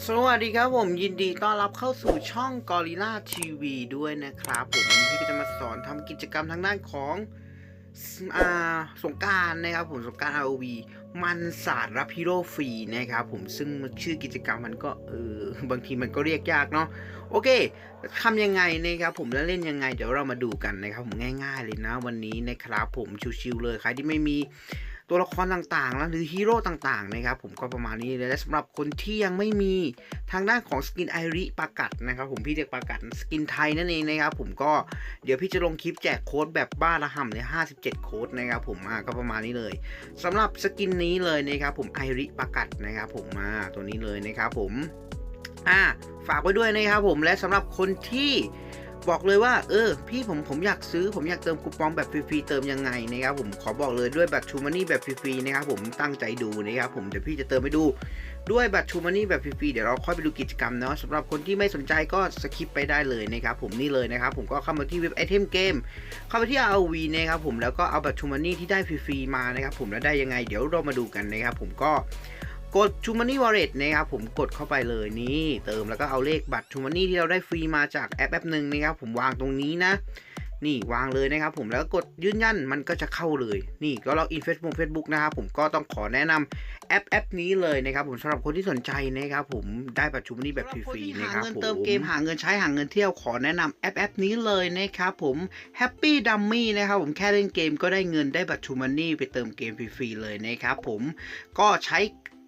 สวัสดีครับผมยินดีต้อนรับเข้าสู่ช่อง Gorilla TV ด้วยนะครับ ผมวันนี้พี่ก็จะมาสอนทำกิจกรรมทางด้านของอ่าสงการนะครับผมสงการ ROV มันศาสตร์รับฮีโร่ฟรีนะครับผมซึ่งชื่อกิจกรรมมันก็เออบางทีมันก็เรียกยากเนาะโอเคทำยังไงนะครับผมแล้วเล่นยังไงเดี๋ยวเรามาดูกันนะครับผมง่าย ๆ เลยนะวันนี้นะครับผมชิวๆเลยใครที่ไม่มี ตัวละครต่างๆ แล้วหรือฮีโร่ต่างๆ นะครับผมก็ประมาณนี้เลยและสำหรับคนที่ยังไม่มีทางด้านของสกินไอริปากัดนะครับผมพี่เรียกปากัดสกินไทยนั่นเองนะครับผมก็เดี๋ยวพี่จะลงคลิปแจกโค้ดแบบบ้าระห่ำเลย57 โค้ดนะครับผมมาก็ประมาณนี้เลยสำหรับสกินนี้เลยนะครับผมไอริปากัดนะครับผมมาตัวนี้เลยนะครับผมอ่าฝากไว้ด้วยนะครับผมและสำหรับคนที่ บอกเลยว่า เออ พี่ผมผมอยากซื้อผมอยากเติมคูปองแบบฟรีๆเติมยังไงนะครับผมขอบอกเลยด้วยบัตรชูมันนี่แบบฟรีๆนะครับผมตั้งใจดูนะครับผมเดี๋ยวพี่จะเติมให้ดู ด้วยบัตรชูมันนี่แบบฟรีๆเดี๋ยวเราค่อยไปดูกิจกรรมเนาะสำหรับคนที่ไม่สนใจก็สคิปไปได้เลยนะครับผมนี่เลยนะครับผมก็เข้ามาที่เว็บไอเทมเกมเข้าไปที่ ROV นะครับผมแล้วก็เอาบัตรชูมันนี่ที่ได้ฟรีๆมานะครับผมแล้วได้ยังไง เดี๋ยวเรามาดูกันนะครับผมก็ กดชูมันนี่วอลเล็ตนะครับผมกดเข้าไปเลยนี่เติมแล้วก็เอาเลขบัตรชูมันนี่ที่เราได้ฟรีมาจากแอปแอปหนึ่งนะครับผมวางตรงนี้นะ นี่วางเลยนะครับผมแล้วก็กดยืนยันมันก็จะเข้าเลย นี่ก็ล็อกอินเฟซบุ๊กเฟซบุ๊กนะครับผมก็ต้องขอแนะนำแอปแอปนี้เลยนะครับผมสำหรับคนที่สนใจนะครับผมได้ปัจจุบันนี้แบบฟรีๆนะครับผมเงินเติมเกมหาเงินใช้หาเงินเที่ยวขอแนะนำแอปแอปนี้เลยนะครับผม Happy Dummy นะครับผมแค่เล่นเกมก็ได้เงินได้บัตรชูมันนี่ไปเติมเกมฟรีๆเลยนะครับผมก็ใช้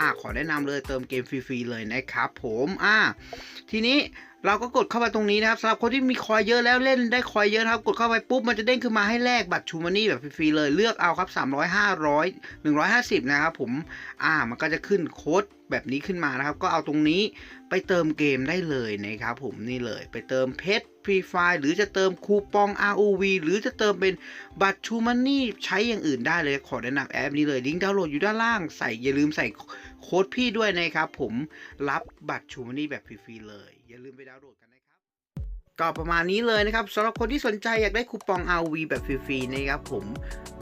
าขอแนะนำเลยเติมเกมฟรีๆเลยนะครับผมอ่าทีนี้เราก็กดเข้าไปตรงนี้นะครับสำหรับคนที่มีคอยเยอะแล้วเล่นได้คอยเยอะนะครับกดเข้าไปปุ๊บมันจะเด้งขึ้นมาให้แลกบัตรชูมันนี่แบบฟรีๆเลยเลือกเอาครับ 300 500 150 นะครับผมอ่ามันก็จะขึ้นโค้ดแบบนี้ขึ้นมานะครับ ก็เอาตรงนี้ไปเติมเกมได้เลยนะครับผมนี่เลยไปเติมเพชรฟรีไฟหรือจะเติมคูปอง ROV หรือจะเติมเป็นบัตรชูมันนี่ใช้อย่างอื่นได้เลยขอแนะนำแอปนี้เลยลิงก์ดาวน์โหลดอยู่ด้านล่างใส่อย่าลืมใส่ โค้ดพี่ด้วยนะครับผมรับบัตรชูมานี่แบบฟรีๆเลย อย่าลืมไปดาวน์โหลดกัน ก็ประมาณนี้เลยนะครับสำหรับคนที่สนใจอยากได้คูปอง RV แบบฟรีๆนะครับผม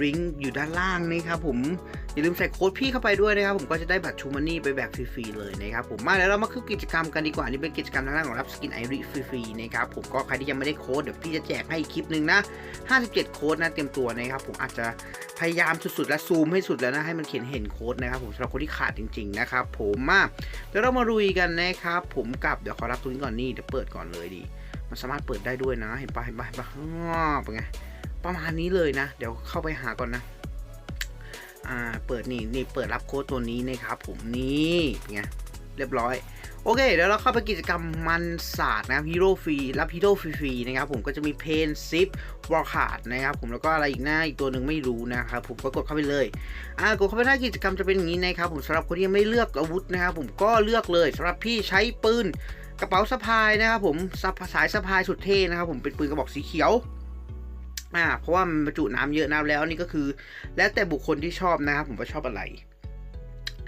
ลิงก์อยู่ด้านล่างนะครับผมอย่าลืมใส่โค้ดพี่เข้าไปด้วยนะครับผมก็จะได้บัตรชูมันนี่ไปแบบฟรีๆเลยนะครับผมมาแล้วเรามาคือกิจกรรมกันดีกว่านี่เป็นกิจกรรมทางด้านของรับสกินไอริฟรีๆนะครับผมก็ใครที่ยังไม่ได้โค้ดเดี๋ยวพี่จะแจกให้อีกคลิปหนึ่งนะ57 โค้ดนะเตรียมตัวนะครับผมอาจจะพยายามสุดๆและซูมให้สุดแล้วนะให้มันเขียนเห็นโค้ดนะครับผมสำหรับคนที่ขาดจริงๆนะครับผมมาเดี๋ยวเรามาลุยกันนะครับผมกับเดี๋ยวขอรับตรงนี้ก่อนนี่เดี๋ยวเปิดก่อนเลยดี มันสามารถเปิดได้ด้วยนะ เห็นปะเห็นปะเห็นปะเป็นไง ประมาณนี้เลยนะ เดี๋ยวเข้าไปหาก่อนนะอ่าเปิดนี่นี่เปิดรับโค้ดตัวนี้นะครับผมนี่เป็นไงเรียบร้อย โอเคเดี๋ยวเราเข้าไปกิจกรรมมันศาสตร์นะครับฮีโร่ฟรีรับฮีโร่ฟรีๆนะครับผมก็จะมีเพนซิปวอลขาดนะครับผมแล้วก็อะไรอีกหน้าอีกตัวหนึ่งไม่รู้นะครับผมก็กดเข้าไปเลยอ่ากดเข้าไปหน้ากิจกรรมจะเป็นอย่างนี้นะครับผมสำหรับคนที่ยังไม่เลือกอาวุธนะครับผมก็เลือกเลยสำหรับพี่ใช้ปืน กระเป๋าสะพายนะครับผมสายสะพายสุดเท่นะครับผมเป็นปืนกระบอกสีเขียวอ่าเพราะว่ามันบรรจุน้ำเยอะน้ำแล้วนี่ก็คือ แล้วแต่บุคคลที่ชอบนะครับผมว่าชอบอะไร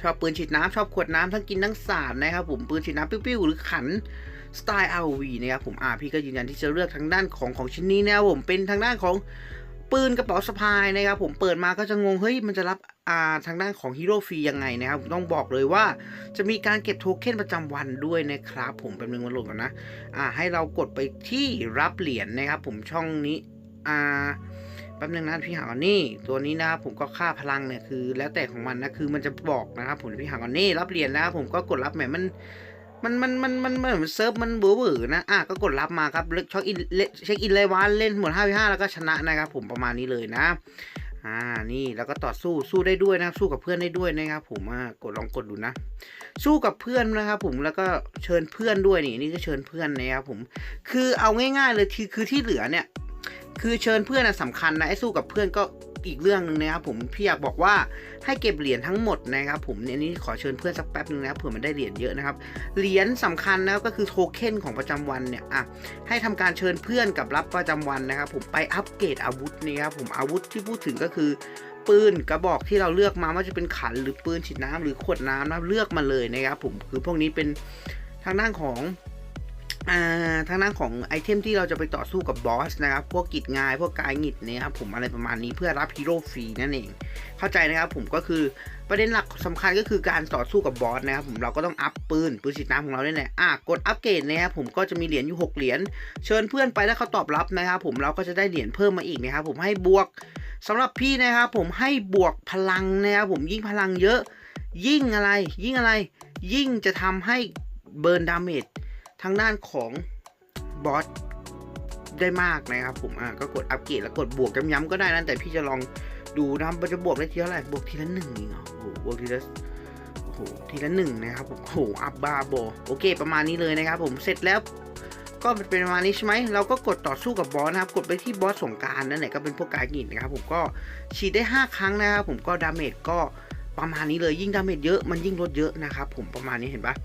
ชอบปืนฉีดน้ำชอบขวดน้ำทั้งกินทั้งสาดนะครับผมปืนฉีดน้ำปิ้วๆหรือขันสไตล์ RV นะครับผมอ่าพี่ก็ยืนยันที่จะเลือกทางด้านของของชิ้นนี้นะครับผมเป็นทางด้านของปืนกระเป๋าสะพายนะครับผมเปิดมาก็จะงงเฮ้ยมันจะรับ ทางด้านของฮีโร่ฟรียังไงนะครับต้องบอกเลยว่าจะมีการเก็บโทเค็นประจำวันด้วยนะครับผมแป๊บนึงมาโหลดก่อนนะอ่าให้เรากดไปที่รับเหรียญนะครับ ผมช่องนี้อ่าแป๊บนึงนะพี่หาก่อนนี่ตัวนี้นะครับผมก็ค่าพลังเนี่ยคือ แล้วแต่ของมันนะคือมันจะบอกนะครับผมพี่หาก่อนนี่รับเหรียญแล้วผมก็กดรับแหมมันมันมันมันมันมันเหมือนเซิร์ฟมันเบื่อเบื่อนะอะก็กดรับมาครับเช็คอินเช็คอินเลยวันเล่นหมด5 5แล้วก็ชนะนะครับผมประมาณนี้เลยนะ อ่านี่แล้วก็ต่อสู้สู้ได้ด้วยนะครับสู้กับเพื่อนได้ด้วยนะครับผมอ่ากดลองกดดูนะ สู้กับเพื่อนนะครับผมแล้วก็เชิญเพื่อนด้วยนี่นี่ก็เชิญเพื่อนนะครับผม คือเอาง่ายๆเลยคือคือที่เหลือเนี่ย คือเชิญเพื่อนนะสำคัญนะไอ้สู้กับเพื่อนก็ อีกเรื่องหนึงนะครับผมพี่อยากบอกว่าให้เก็บเหรียญทั้งหมดนะครับผมเนี่ยนี่ขอเชิญเพื่อนสักแป๊บนึงนะครับเผื่อมันได้เหรียญเยอะนะครับเหรียญสำคัญนะครับก็คือโทเค็นของประจำวันเนี่ยอะให้ทำการเชิญเพื่อนกับรับประจำวันนะครับผมไปอัปเกรดอาวุธนี่ครับผมอาวุธที่พูดถึงก็คือปืนกระบอกที่เราเลือกมาว่าจะเป็นขันหรือปืนฉีดน้ำหรือขวดน้ำนะเลือกมาเลยนะครับผมคือพวกนี้เป็นทางด้านของ อ่าทางด้านของไอเทมที่เราจะไปต่อสู้กับบอสนะครับ พวกกิจงายพวกกายหงิดเนี่ยครับผมอะไรประมาณนี้เพื่อรับฮีโร่ฟรีนั่นเอง เข้าใจนะครับผมก็คือประเด็นหลักสำคัญก็คือการต่อสู้กับบอสนะครับผมเราก็ต้องอัพปืนปืนฉีดน้ำของเราเนี่ยแหละอะกดอัปเกรดนะครับผมก็จะมีเหรียญอยู่หกเหรียญเชิญเพื่อนไปแล้วเขาตอบรับนะครับผมเราก็จะได้เหรียญเพิ่มมาอีกนะครับผมให้บวกสำหรับพี่นะครับผมให้บวกพลังนะครับผมยิ่งพลังเยอะ ยิ่งอะไร ยิ่งอะไร ยิ่งจะทำให้เบิร์นดาเมจ ทางด้านของบอสได้มากนะครับผมอะก็กดอัปเกรดแล้วกดบวกย้ำๆก็ได้นะแต่พี่จะลองดูนะครับมันจะบวกได้ทีเท่าไหร่บวกทีละหนึ่งเองเหรอโอ้โหบวกทีละโอ้โหทีละหนึ่งนะครับผมโอ้โหอัพบาโบโอเค ประมาณนี้เลยนะครับผมเสร็จแล้วก็เป็นประมาณนี้ใช่ไหม เราก็กดต่อสู้กับบอสนะครับ กดไปที่บอสสงการนั่นแหละก็เป็นพวกการหงิดนะครับผมก็ฉีดได้ 5 ครั้งนะครับผมก็ดาเมจก็ ประมาณนี้เลยยิ่งดาเมจเยอะมันยิ่งลดเยอะนะครับผมประมาณนี้เห็นปะ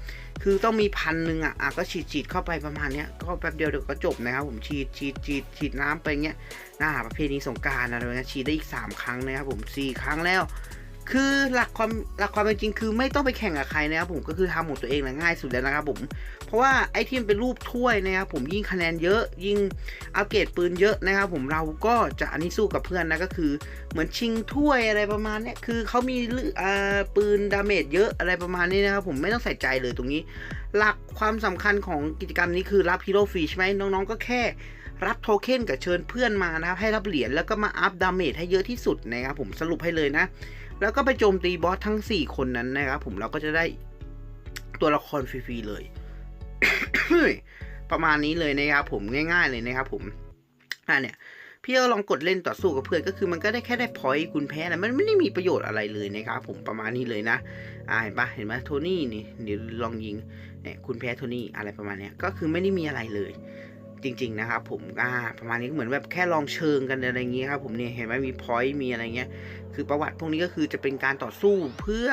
คือต้องมีพันหนึ่งอะอะก็ฉีดฉีดเข้าไปประมาณเนี้ยก็แป๊บเดียวเดี๋ยวก็จบนะครับผมฉีดฉีดฉีดฉีดน้ำไปเงี้ยหน้าประเพณีสงการอะไรเงี้ยฉีดได้อีก 3 ครั้งนะครับผม4ครั้งแล้ว คือหลักความหลักความเป็นจริงคือไม่ต้องไปแข่งกับใครนะครับผมก็คือทำของตัวเองแหละง่ายสุดแล้วนะครับผมเพราะว่าไอ้ที่มันเป็นรูปถ้วยนะครับผมยิ่งคะแนนเยอะ ยิ่งอัปเกรดปืนเยอะนะครับผมเราก็จะอันนี้สู้กับเพื่อนนะก็คือ เหมือนชิงถ้วยอะไรประมาณเนี้ยคือเขามีลืออ่าปืนดาเมจเยอะอะไรประมาณนี้นะครับผมไม่ต้องใส่ใจเลยตรงนี้ หลักความสำคัญของกิจกรรมนี้คือรับฮีโร่ฟรีใช่ไหมน้องๆก็แค่ รับโทเค็นกับเชิญเพื่อนมานะครับให้รับเหรียญแล้วก็มาอัพดาเมจให้เยอะที่สุดนะครับผมสรุปให้เลยนะ แล้วก็ไปโจมตีบอสทั้ง 4 คนนั้นนะครับผมเราก็จะได้ตัวละครฟรีๆเลย ประมาณนี้เลยนะครับผมง่าย ๆเลยนะครับผมอ่าเนี่ยพี่ก็ลองกดเล่นต่อสู้กับเพื่อนก็คือมันก็ได้แค่ได้พอยต์คุณแพ้นะมันไม่ได้มีประโยชน์อะไรเลยนะครับผมประมาณนี้เลยนะอ่าเห็นปะเห็นไหมโทนี่นี่เดี๋ยวลองยิงเนี่ยคุณแพ้โทนี่อะไรประมาณเนี้ยก็คือไม่ได้มีอะไรเลย จริง ๆ นะครับ ผมอ่าประมาณนี้เหมือนแบบแค่ลองเชิงกันอะไรอย่างเงี้ยครับผมเนี่ยเห็นไหมมีพอยต์มีอะไรเงี้ยคือประวัติพวกนี้ก็คือจะเป็นการต่อสู้เพื่อ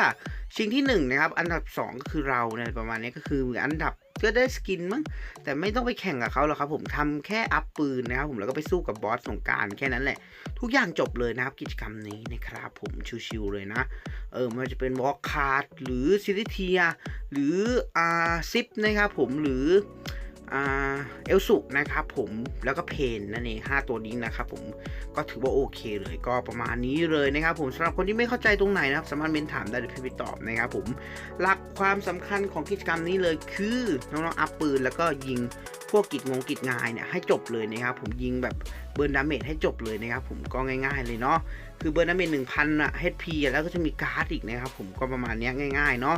ชิงที่1นงนะครับ อันดับ 2 ก็คือเราเนี่ยประมาณนี้ก็คือเหมือนอันดับก็ได้สกินมั้งแต่ไม่ต้องไปแข่งกับเขาหรอกครับ ผมทำแค่อัพปืนนะครับผมแล้วก็ไปสู้กับบอสสงการแค่นั้นแหละ ทุกอย่างจบเลยนะครับกิจกรรมนี้นะครับผมชิวๆเลยนะ เออมันจะเป็นวอลคาร์ดหรือซิลิเทีย หรืออาซิปนะครับผมหรือ เอลสุนะครับผมแล้วก็เพนนั่นเอง5ตัวนี้นะครับผมก็ถือว่าโอเคเลยก็ประมาณนี้เลยนะครับผมสำหรับคนที่ไม่เข้าใจตรงไหนนะครับ สามารถเมนถามได้เดี๋ยวพี่ไปตอบนะครับผมหลักความสำคัญของกิจกรรมนี้เลยคือน้องๆอัพปืนแล้วก็ยิง พวกกิจงงกิจงายเนี่ยให้จบเลยนะครับผมยิงแบบเบิร์นดาเมจให้จบเลยนะครับผมก็ง่าย ๆเลยเนาะคือเบิร์นดาเมจหนึ่งพันอะ HP แล้วก็จะมีการ์ดอีกนะครับผมก็ประมาณนี้ง่ายๆเนาะ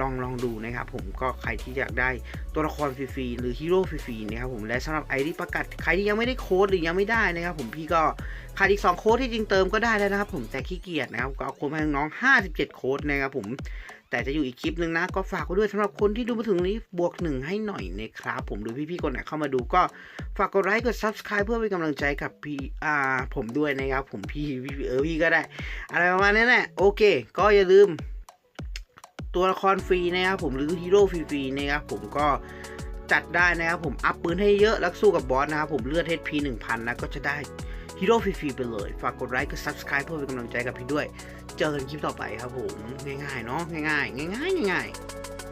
ลองลองดูนะครับผมก็ใครที่อยากได้ตัวละครฟรีๆหรือฮีโร่ฟรีๆนะครับผมและสำหรับไอที่ประกาศใครที่ยังไม่ได้โค้ดหรือยังไม่ได้นะครับผมพี่ก็ขาดอีก2โค้ดที่จริงเติมก็ได้แล้วนะครับผมแต่ขี้เกียจนะครับก็เอาโค้ดมาให้น้อง 57 โค้ดนะครับผม แต่จะอยู่อีกคลิปหนึ่งนะ ก็ฝากไว้ด้วยสำหรับคนที่ดูมาถึงนี้บวกหนึ่งให้หน่อยนะครับ ผมหรือพี่ๆคนไหนเข้ามาดูก็ฝากกดไลค์กด subscribe เพื่อเป็นกำลังใจกับพี่อ่าผมด้วยนะครับ ผมพี่พี่เออพี่ก็ได้ อะไรประมาณนี้แหละโอเค ก็อย่าลืม ตัวละครฟรีนะครับผมหรือฮีโร่ฟรีๆนะครับผมก็จัดได้นะครับผมอัพปืนให้เยอะแล้วสู้กับบอสนะครับผมเลือด HP 1000นะก็จะได้ ฮีโร่ฟรีๆไปเลย ฝากกดไลค์กด subscribe เพื่อเป็นกำลังใจกับพี่ด้วย เจอกันคลิปต่อไปครับผม ง่ายๆเนาะง่ายๆง่ายๆง่ายๆ